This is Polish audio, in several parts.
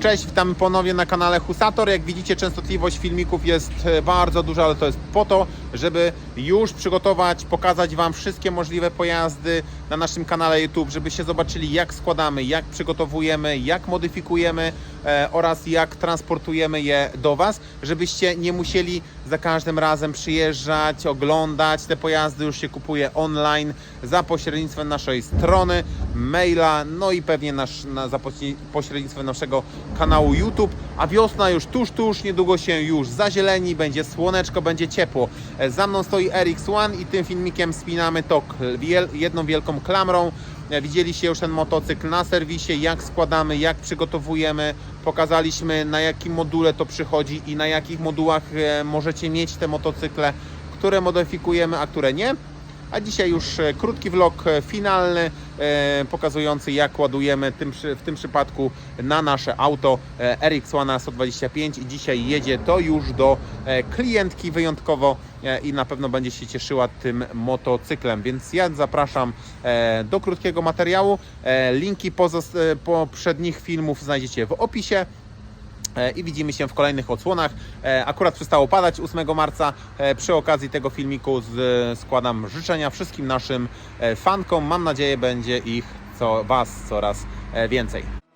Cześć, witamy ponownie na kanale Husator. Jak widzicie, częstotliwość filmików jest e, bardzo duża, ale to jest po to, żeby już przygotować, pokazać Wam wszystkie możliwe pojazdy na naszym kanale YouTube, żebyście zobaczyli, jak składamy, jak przygotowujemy, jak modyfikujemy e, oraz jak transportujemy je do Was, żebyście nie musieli za każdym razem przyjeżdżać, oglądać. Te pojazdy już się kupuje online za pośrednictwem naszej strony, maila, no i pewnie nasz, na, za pośredni- pośrednictwem naszego kanału YouTube. A wiosna już tuż, tuż, niedługo się już zazieleni, będzie słoneczko, będzie ciepło. E, Za mną stoi RX-1 i tym filmikiem spinamy to k- wiel, jedną wielką klamrą. E, Widzieliście już ten motocykl na serwisie, jak składamy, jak przygotowujemy. Pokazaliśmy na jakim module to przychodzi i na jakich modułach e, możecie mieć te motocykle, które modyfikujemy, a które nie. A dzisiaj już e, krótki vlog e, finalny, e, pokazujący jak ładujemy w tym przypadku na nasze auto e, RX-1 125 i dzisiaj jedzie to już do klientki wyjątkowo i na pewno będzie się cieszyła tym motocyklem, więc ja zapraszam do krótkiego materiału. Linki poprzednich filmów znajdziecie w opisie. E, i widzimy się w kolejnych odsłonach. E, Akurat przestało padać 8 marca. E, Przy okazji tego filmiku składam życzenia wszystkim naszym fankom. Mam nadzieję, będzie ich co Was coraz więcej.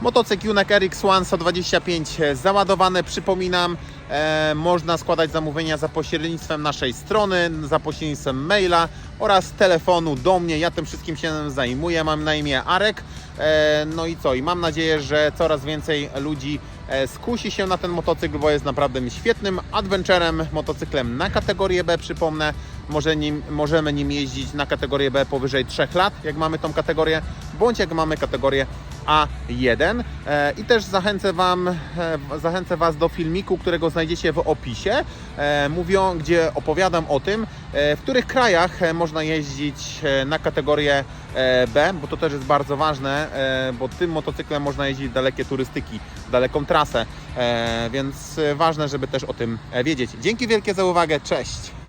Motocykl Junek RX-1 125 e, załadowany, przypominam, e, można składać zamówienia za pośrednictwem naszej strony, za pośrednictwem maila oraz telefonu do mnie. Ja tym wszystkim się zajmuję, mam na imię Arek. E, no i co? I mam nadzieję, że coraz więcej ludzi e, skusi się na ten motocykl, bo jest naprawdę świetnym adventurem, motocyklem na kategorię B, przypomnę. Może nim, możemy nim jeździć na kategorię B powyżej 3 lat, jak mamy tą kategorię, bądź jak mamy kategorię A1. E, I też zachęcę, wam, e, zachęcę Was do filmiku, którego znajdziecie w opisie, e, mówią, gdzie opowiadam o tym, w których krajach można jeździć na kategorię B, bo to też jest bardzo ważne, bo tym motocyklem można jeździć dalekie turystyki, daleką trasę, więc ważne, żeby też o tym wiedzieć. Dzięki wielkie za uwagę, cześć!